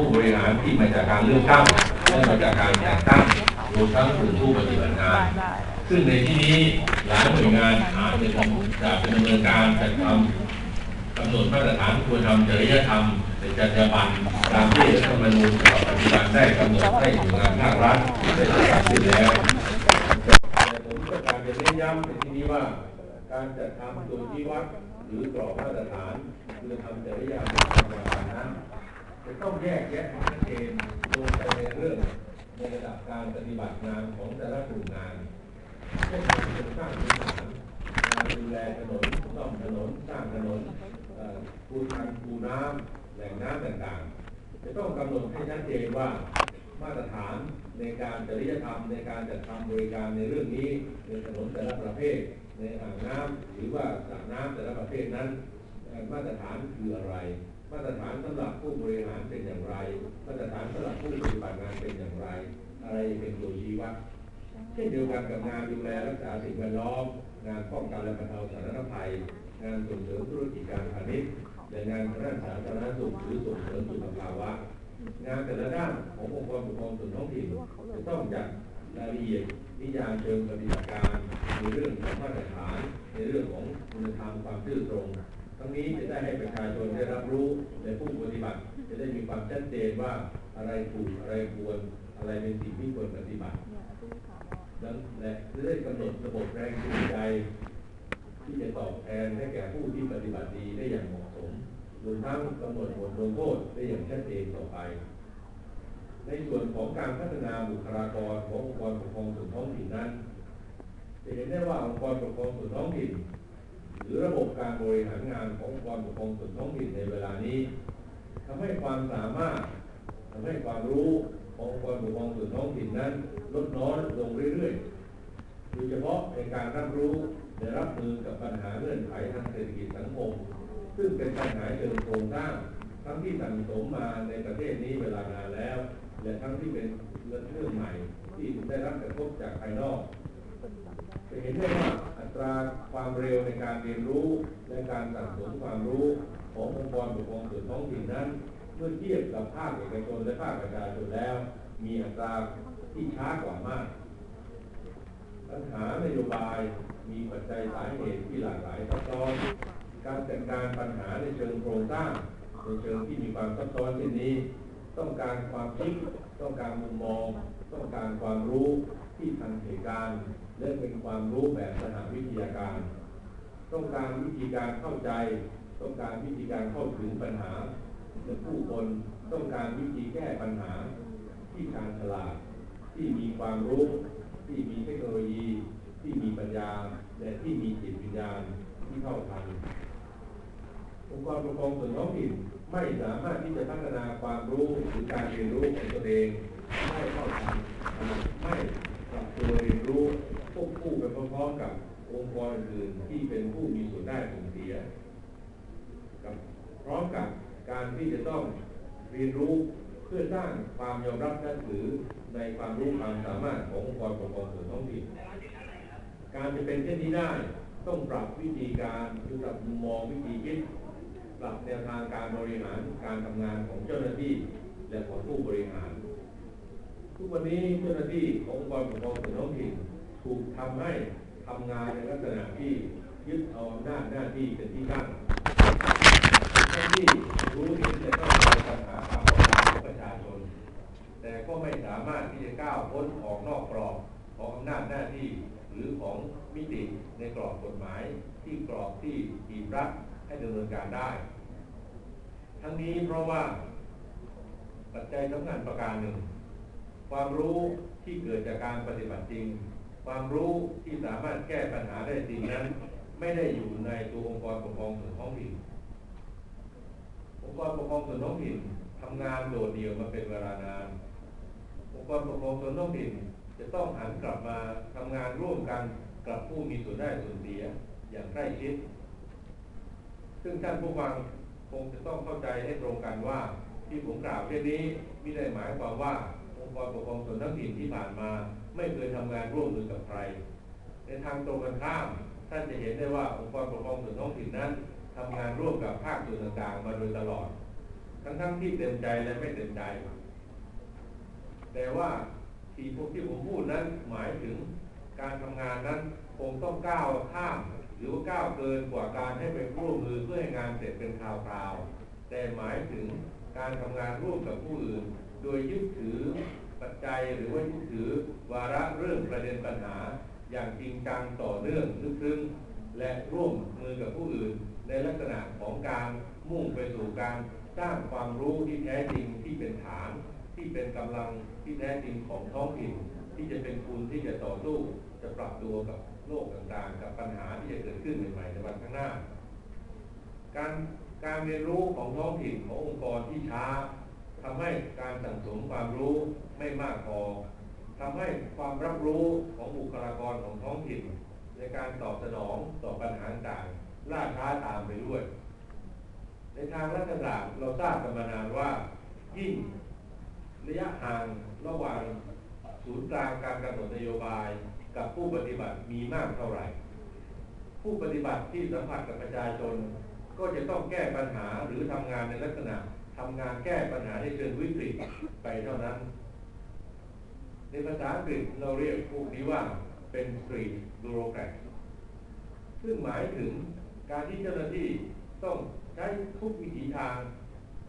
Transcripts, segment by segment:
ผู้บริหารที่มาจากการเลือกตั้งและมาจากการแต่งตั้งรวมทั้งกลุ่มผู้ปฏิบัติงาน ซึ่งในที่นี้หลายหน่วยงานอาจจะต้องจะดำเนินการจัดทำกำหนดมาตรฐานควรทำจริยธรรมในจรรยาบรรณตามที่รัฐธรรมนูญฉบับปัจจุบันได้กำหนดให้หน่วยงานภาครัฐได้ทำขึ้นแล้วแต่ผมต้องการจะเน้นย้ำในที่นี้ว่า การจัดทำตัวชี้วัดหรือกรอบมาตรฐานคือทำจริยธรรมในการนั้น จะต้องแยกแยะให้ชัดเจนลงไปในเรื่องในระดับการปฏิบัติงานของแต่ละกลุ่มงานเช่นการสร้างพื้นฐานการดูแลถนนซ่อมถนนสร้างถนนปูทางปูน้ำแหล่งน้ำต่างๆ จะต้องกำหนดให้ชัดเจนว่ามาตรฐานในการจริยธรรมในการจัดทำบริการในเรื่องนี้ในถนนแต่ละประเภท ในอ่างน้ำหรือว่าสระน้ำแต่ละประเภทนั้น มาตรฐานคืออะไร มาตรฐานสำหรับผู้บริหารเป็นอย่างไร มาตรฐานสำหรับผู้ปฏิบัติงานเป็นอย่างไร อะไรเป็นตัวชี้วัดเช่นเดียวกันกับงานดูแลรักษาสิ่งแวดล้อม งานป้องกันและบรรเทาสาธารณภัย งานส่งเสริมธุรกิจการพาณิชย์และงานทางด้านสาธารณสุขหรือส่งเสริมสุขภาวะ งานแต่ละด้านขององค์กรปกครองส่วนท้องถิ่นจะต้องจัดรายละเอียดนิยามเชิงปฏิบัติการในเรื่องของมาตรฐานในเรื่องของคุณธรรมความซื่อตรง ทั้งนี้จะได้ให้ประชาชนได้รับรู้และผู้ปฏิบัติ จะได้มีความชัดเจนว่าอะไรถูกอะไรควรอะไรเป็นสิ่งที่ควรปฏิบัตินั้นและจะได้กำหนดระบบแรงจูงใจ ที่จะตอบแทนให้แก่ผู้ที่ปฏิบัติดีได้อย่างเหมาะสมรวมทั้งกำหนดบทลงโทษได้อย่างชัดเจนต่อไป ในส่วนของการพัฒนาบุคลากรขององค์กรปกครองส่วนท้องถิ่นนั้นจะเห็นได้ว่าองค์กรปกครองส่วนท้องถิ่น หรือระบบการบริหารงานขององค์กรปกครองส่วนท้องถิ่นในเวลานี้ทำให้ความสามารถทำให้ความรู้ขององค์กรปกครองส่วนท้องถิ่นนั้น ลดน้อยลงเรื่อยๆโดยเฉพาะในการรับรู้และรับมือกับปัญหาเงื่อนไขทางเศรษฐกิจสังคม ซึ่งเป็นปัญหาเชิงโครงสร้างทั้งที่สั่งสมมาในประเทศนี้เวลานานแล้ว และทั้งที่เป็นเรื่องใหม่ที่ได้รับกระทบจากภายนอก จะเห็นได้ว่าอัตราความเร็วในการเรียนรู้ และการสั่งสมความรู้ขององค์กรปกครองส่วนท้องถิ่นนั้น เมื่อเทียบกับภาคเอกชนและภาคประชาชนแล้ว มีอัตราที่ช้ากว่ามาก ปัญหานโยบายมีปัจจัยสาเหตุที่หลากหลายซับซ้อนการจัดการปัญหาในเชิงโครงสร้างในเชิงที่มีความซับซ้อนเช่นนี้ ต้องการความคิด ต้องการมุมมอง ต้องการความรู้ที่ทันเหตุการณ์ และเป็นความรู้แบบสหวิทยาการ ต้องการวิธีการเข้าใจ ต้องการวิธีการเข้าถึงปัญหาและผู้คนต้องการวิธีแก้ปัญหา ที่ชาญฉลาด ที่มีความรู้ ที่มีเทคโนโลยี ที่มีปัญญา และที่มีจิตวิญญาณที่เท่าทันองค์กรปกครองส่วนท้องถิ่นไม่สามารถที่จะพัฒนาความรู้หรือการเรียนรู้ของตัวเองให้เข้าทันไม่ กับองค์กรอื่นที่เป็นผู้มีส่วนได้ส่วนเสียกับพร้อมกับการที่จะต้องเรียนรู้เพื่อสร้างความยอมรับนับถือในความรู้ความสามารถขององค์กรปกครองส่วนท้องถิ่นการจะเป็นเช่นนี้ได้ต้องปรับวิธีการหรือปรับมุมมองวิธีคิดปรับแนวทางการบริหารการทำงานของเจ้าหน้าที่และของผู้บริหาร ทุกวันนี้เจ้าหน้าที่ขององค์กรปกครองส่วนท้องถิ่นถูกทำให้ ทำงานในลักษณะที่ยึดเอาอำนาจหน้าที่เป็นที่ตั้งเจ้านที่รู้เห็นจะต้องการปัญหาความต้องการของประชาชน แต่ก็ไม่สามารถที่จะก้าวพ้นออกนอกกรอบของอำนาจหน้าที่ หรือของมิติในกรอบกฎหมายที่กรอบที่บีบรัดให้ดำเนินการได้ ทั้งนี้เพราะว่าปัจจัยสำคัญประการหนึ่ง ความรู้ที่เกิดจากการปฏิบัติจริง ความรู้ที่สามารถแก้ปัญหาได้จริงนั้น ไม่ได้อยู่ในตัวองค์กรปกครองส่วนท้องถิ่นองค์กรปกครองส่วนท้องถิ่นทำงานโดดเดี่ยวมาเป็นเวลานานองค์กรปกครองส่วนท้องถิ่นจะต้องหันกลับมาทำงานร่วมกันกับผู้มีส่วนได้ส่วนเสียอย่างใกล้ชิด ซึ่งท่านผู้ฟังคงจะต้องเข้าใจให้ตรงกันว่าที่ผมกล่าวเช่นนี้ไม่ได้หมายความว่าองค์กรปกครองส่วนท้องถิ่นที่ผ่านมา ไม่เคยทำงานร่วมมือกับใคร ในทางตรงกันข้าม ท่านจะเห็นได้ว่าองค์กรปกครองส่วนท้องถิ่นนั้นทำงานร่วมกับภาคส่วนต่างๆ มาโดยตลอด ทั้งๆที่เต็มใจและไม่เต็มใจ แต่ว่าที่พวกที่ผมพูดนั้นหมายถึงการทำงานนั้นคงต้องก้าวข้าม หรือว่าก้าวเกินกว่าการให้ไปร่วมมือเพื่อให้งานเสร็จเป็นคราวๆแต่หมายถึงการทำงานร่วมกับผู้อื่น โดยยึดถือ ปัจจัยหรือว่ายึดถือวาระเรื่องประเด็นปัญหา อย่างจริงจังต่อเนื่องลึกซึ้งและร่วมมือกับผู้อื่น ในลักษณะของการมุ่งไปสู่การสร้างความรู้ที่แท้จริงที่เป็นฐาน ที่เป็นกำลังที่แท้จริงของท้องถิ่นที่จะเป็นคุณที่จะต่อสู้จะปรับตัวกับโลกต่างๆ กับปัญหาที่จะเกิดขึ้นใหม่ๆในวันข้างหน้า การการเรียนรู้ของท้องถิ่นขององค์กรที่ช้า ทำให้การสั่งสมความรู้ไม่มากพอทำให้ความรับรู้ของบุคลากรของท้องถิ่น ในการตอบสนองต่อปัญหาต่างล่าช้าตามไปด้วย ในทางรัฐศาสตร์เราทราบกันมานานว่า ยิ่งระยะห่างระหว่างศูนย์กลางการกำหนดนโยบายกับผู้ปฏิบัติมีมากเท่าไหร่ ผู้ปฏิบัติที่สัมผัสกับประชาชน ก็จะต้องแก้ปัญหาหรือทำงานในลักษณะ ทำงานแก้ปัญหาในเชิงวิกฤตไปเท่านั้น ในภาษาอังกฤษเราเรียกพวกนี้ว่าเป็น street bureaucrat ซึ่งหมายถึงการที่เจ้าหน้าที่ต้องใช้ทุกวิถีทาง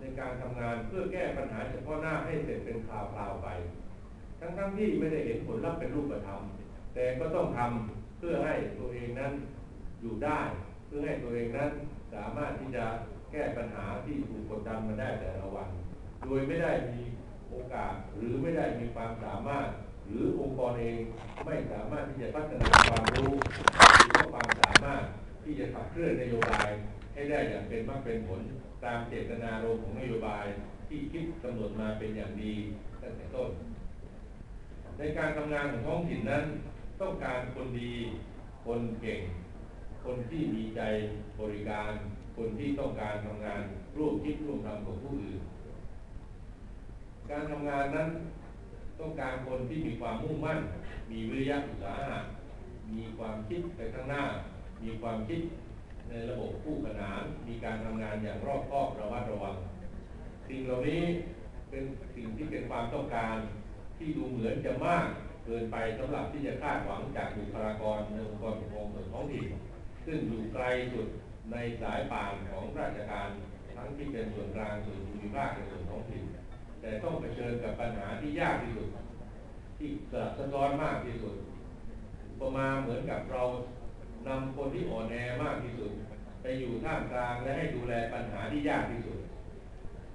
ในการทำงานเพื่อแก้ปัญหาเฉพาะหน้าให้เสร็จเป็นคราวๆไป ทั้งๆที่ไม่ได้เห็นผลลัพธ์เป็นรูปธรรม แต่ก็ต้องทำเพื่อให้ตัวเองนั้นอยู่ได้ เพื่อให้ตัวเองนั้นสามารถที่จะ แก้ปัญหาที่ถูกกดดันมาได้แต่ละวัน โดยไม่ได้มีโอกาสหรือไม่ได้มีความสามารถ หรือองค์กรเองไม่สามารถที่จะพัฒนาความรู้หรือว่าความสามารถที่จะขับเคลื่อนนโยบายให้ได้อย่างเป็นมากเป็นผลตามเจตนารมณ์ของนโยบายที่คิดกำหนดมาเป็นอย่างดีตั้งแต่ต้น ในการทำงานของท้องถิ่นนั้น ต้องการคนดี คนเก่ง คนที่มีใจบริการ คนที่ต้องการทำงานร่วมคิดร่วมทำกับผู้อื่น การทำงานนั้นต้องการคนที่มีความมุ่งมั่น มีวิริยะอุตสาหะ มีความคิดไปข้างหน้า มีความคิดในระบบคู่ขนาน มีการทำงานอย่างรอบคอบระมัดระวัง สิ่งเหล่านี้เป็นสิ่งที่เป็นความต้องการที่ดูเหมือนจะมากเกินไปสำหรับที่จะคาดหวังจากบุคลากรในองค์กรปกครองส่วนท้องถิ่นซึ่งอยู่ไกลสุด ในสายป่านของราชการทั้งที่เป็นส่วนกลางส่วนภูมิภาคและส่วนท้องถิ่นแต่ต้องเผชิญกับปัญหาที่ยากที่สุด ที่สลับซับซ้อนมากที่สุด ประมาณเหมือนกับเรานำคนที่อ่อนแอมากที่สุด ไปอยู่ท่ามกลางและให้ดูแลปัญหาที่ยากที่สุด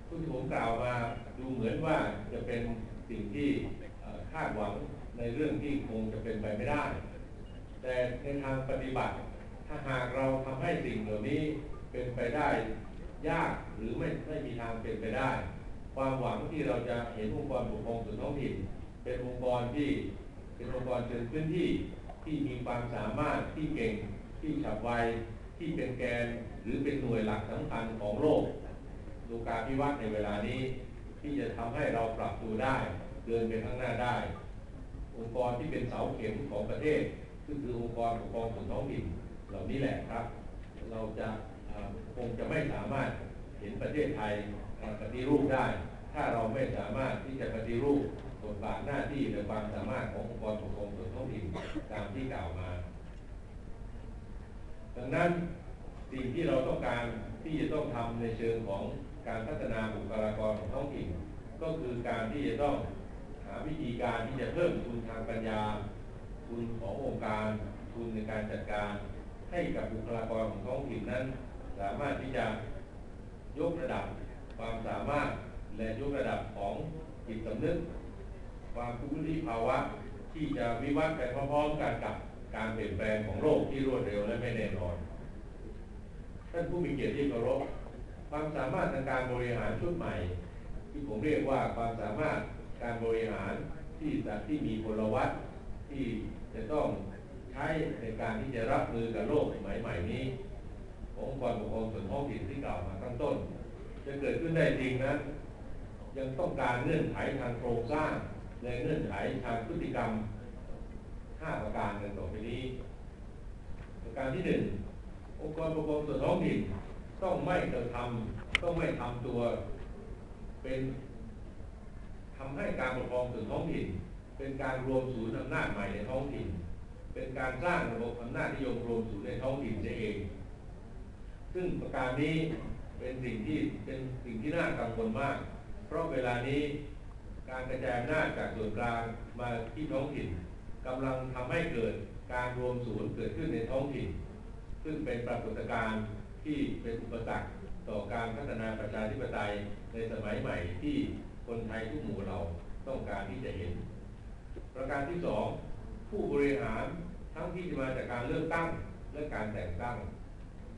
ทุกที่ผมกล่าวมาดูเหมือนว่าจะเป็นสิ่งที่คาดหวังในเรื่องที่คงจะเป็นไปไม่ได้ แต่ในทางปฏิบัติ ถ้าหากเราทำให้สิ่งเหล่านี้เป็นไปได้ยากหรือไม่ไม่มีทางเป็นไปได้ ความหวังที่เราจะเห็นองค์กรปกครองส่วนท้องถิ่นเป็นองค์กรที่เป็นองค์กรเชิงพื้นที่ที่มีความสามารถที่เก่งที่ฉับไวที่เป็นแกนหรือเป็นหน่วยหลักสำคัญของโลกดูการพิวัตรในเวลานี้ ที่จะทำให้เราปรับตัวได้ เดินไปข้างหน้าได้ องค์กรที่เป็นเสาเข็มของประเทศซึ่งคือองค์กรปกครองส่วนท้องถิ่น เหล่านี้แหละครับ เราจะคงจะไม่สามารถเห็นประเทศไทยปฏิรูปได้ ถ้าเราไม่สามารถที่จะปฏิรูปบทบาทหน้าที่และความสามารถขององค์กรปกครองส่วนท้องถิ่นตามที่กล่าวมา ดังนั้นสิ่งที่เราต้องการที่จะต้องทำในเชิงของการพัฒนาบุคลากรของท้องถิ่น ก็คือการที่จะต้องหาวิธีการที่จะเพิ่มทุนทางปัญญา ทุนขององค์การ ทุนในการจัดการ ให้กับบุคลากรของท้องถิ่นนั้น สามารถที่จะยกระดับความสามารถและยกระดับของจิตสำนึก ความทุกข์ที่ภาวะที่จะวิวัฒน์ไปพร้อมๆกันกับการเปลี่ยนแปลงของโลกที่รวดเร็วและไม่แน่นอนท่านผู้มีเกียรติที่เคารพความสามารถทางการบริหารชุดใหม่ ที่ผมเรียกว่าความสามารถการบริหารที่จะที่มีพลวัตที่จะต้อง ใช้ในการที่จะรับมือกับโลกสมัยใหม่นี้ของค์กรปกครองส่วนท้องถิ่นที่กล่าวมาข้งต้น จะเกิดขึ้นได้จริงนั้นยังต้องการเงื่อนไขทางโครงสร้าง และเงื่อนไขทางพฤติกรรม5ประการดังต่อไปนี้ ประการที่หนึ่งองค์กรปกครองส่วนท้องถิ่นต้องไม่กระทำต้องไม่ทำตัวเป็นทำให้การปกครองส่วนท้องถิ่น เป็นการรวมศูนย์อำนาจใหม่ในท้องถิ่น เป็นการสร้างระบบอำนาจนิยมรวมศูนย์ในท้องถิ่นเสียเอง ซึ่งประการนี้เป็นสิ่งที่เป็นสิ่งที่น่ากังวลมาก เพราะเวลานี้การกระจายอำนาจจากส่วนกลางมาที่ท้องถิ่นกำลังทำให้เกิดการรวมศูนย์เกิดขึ้นในท้องถิ่น ซึ่งเป็นปรากฏการณ์ที่เป็นอุปสรรคต่อการพัฒนาประชาธิปไตยในสมัยใหม่ที่คนไทยทุกหมู่เราต้องการที่จะเห็น ประการที่สอง ผู้บริหารทั้งที่จะมาจากการเลือกตั้งและการแต่งตั้ง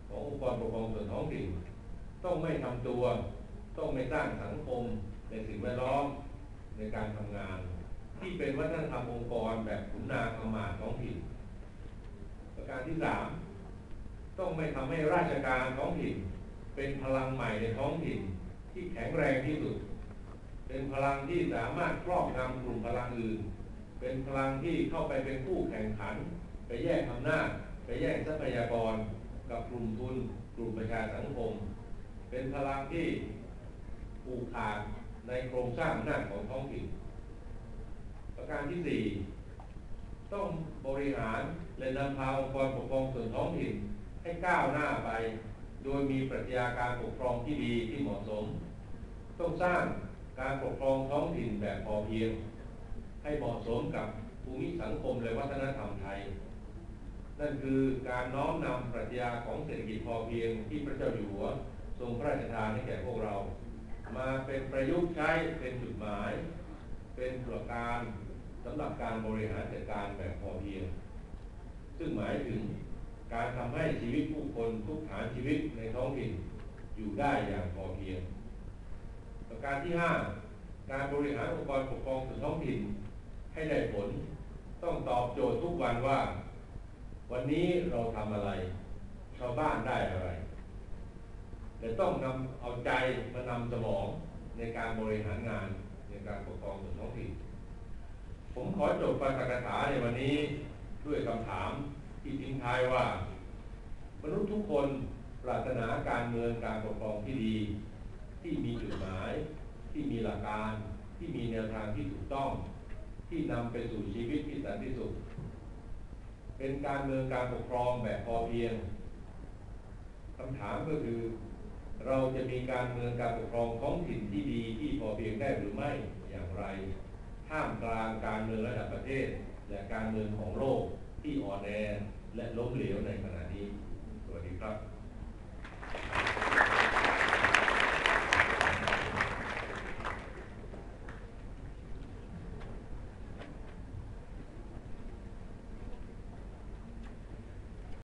ขององค์กรปกครองส่วนท้องถิ่น ต้องไม่ทำตัว ต้องไม่สร้างสังคมในสิ่งแวดล้อมในการทำงาน ที่เป็นวัฒนธรรมองค์กรแบบขุนนางอมาตท้องถิ่น ประการที่สามต้องไม่ทำให้ราชการท้องถิ่น เป็นพลังใหม่ในท้องถิ่นที่แข็งแรงที่สุด เป็นพลังที่สามารถครอบงำกลุ่มพลังอื่น เป็นพลังที่เข้าไปเป็นผู้แข่งขัน ไปแย่งอำนาจไปแย่งทรัพยากรกับกลุ่มทุน กลุ่มประชาสังคม เป็นพลังที่ผูกขาดในโครงสร้างอำนาจของท้องถิ่นประการที่สี่ต้องบริหารและนำพาองค์กรปกครองส่วนท้องถิ่นให้ก้าวหน้าไป โดยมีปรัชญาการปกครองที่ดีที่เหมาะสม ต้องสร้างการปกครองท้องถิ่นแบบพอเพียง ให้เหมาะสมกับภูมิสังคมและวัฒนธรรมไทย นั่นคือการน้อมนำปรัชญาของเศรษฐกิจพอเพียงที่พระเจ้าอยู่หัวทรงพระราชทานให้แก่พวกเรา มาเป็นประยุกต์ใช้เป็นจุดหมาย เป็นหลักการสำหรับการบริหารจัดการแบบพอเพียง ซึ่งหมายถึงการทำให้ชีวิตผู้คนทุกฐานชีวิตในท้องถิ่นอยู่ได้อย่างพอเพียงประการที่ 5 การบริหารองค์กรปกครองส่วนท้องถิ่น ให้ได้ผล ต้องตอบโจทย์ทุกวันว่า วันนี้เราทำอะไร ชาวบ้านได้อะไร แต่ต้องนำเอาใจมานำสมองในการบริหารงานในการปกครองส่วนท้องถิ่นผมขอจบปาฐกถาในวันนี้ด้วยคำถามที่ทิ้งท้ายว่า มนุษย์ทุกคนปรารถนาการเมืองการปกครองที่ดี ที่มีจุดหมาย ที่มีหลักการ ที่มีแนวทางที่ถูกต้อง ที่นำไปสู่ชีวิตที่สันติสุข เป็นการเมืองการปกครองแบบพอเพียงคำถามก็คือ เราจะมีการเมืองการปกครองท้องถิ่นที่ดีที่พอเพียงได้หรือไม่อย่างไร ท่ามกลางการเมืองระดับประเทศ และการเมืองของโลกที่อ่อนแอและล้มเหลวในขณะนี้ สวัสดีครับ